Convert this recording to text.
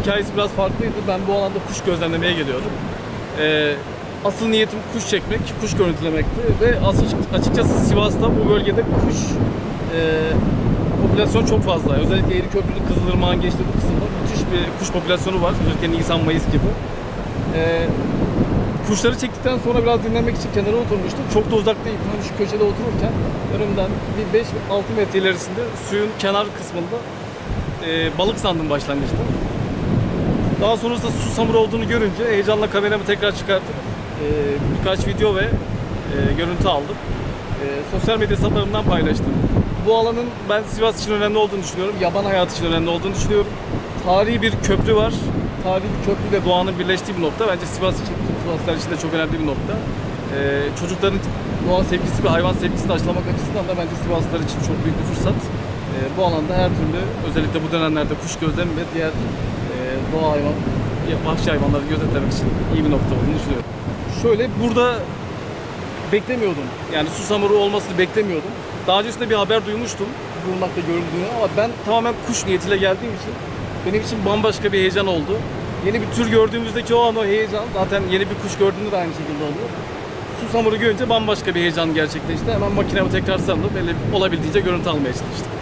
hikayesi biraz farklıydı. Ben bu alanda kuş gözlemlemeye geliyordum. Ee, asıl niyetim kuş çekmek, kuş görüntülemekti ve asıl açıkçası Sivas'ta bu bölgede kuş e, popülasyon çok fazla. Özellikle Eğri Köprülü Kızılırmak'ın geçtiği bu kısımda müthiş bir kuş popülasyonu var. Özellikle Nisan-Mayıs gibi. Ee, kuşları çektikten sonra biraz dinlenmek için kenara oturmuştum. Çok da uzak değil. Şu köşede otururken önümden bir 5-6 metre ilerisinde suyun kenar kısmında e, balık sandım başlangıçta. Daha sonrasında susamur olduğunu görünce heyecanla kameramı tekrar çıkartıp e, birkaç video ve e, görüntü aldım. E, sosyal medya hesaplarımdan paylaştım. Bu alanın ben Sivas için önemli olduğunu düşünüyorum. Yaban hayatı için önemli olduğunu düşünüyorum. Tarihi bir köprü var. Tarihi bir köprüyle doğanın birleştiği bir nokta. Bence Sivas için, Sivaslar için de çok önemli bir nokta. E, çocukların doğa sevgisi ve hayvan sevgisini aşılamak açısından da bence Sivaslılar için çok büyük bir fırsat. E, bu alanda her türlü özellikle bu dönemlerde kuş gözlemi ve diğer e, doğa hayvan, vahşi hayvanları gözetlemek için iyi bir nokta olduğunu düşünüyorum. Şöyle burada beklemiyordum. Yani susamuru olmasını beklemiyordum. Daha öncesinde bir haber duymuştum Bulmakta görüldüğünü ama ben tamamen kuş niyetiyle geldiğim için benim için bambaşka bir heyecan oldu. Yeni bir tür gördüğümüzdeki o an o heyecan zaten yeni bir kuş gördüğümde de aynı şekilde oluyor. Susamuru görünce bambaşka bir heyecan gerçekleşti. Hemen makinemi tekrar sarılıp olabildiğince görüntü almaya çalıştım.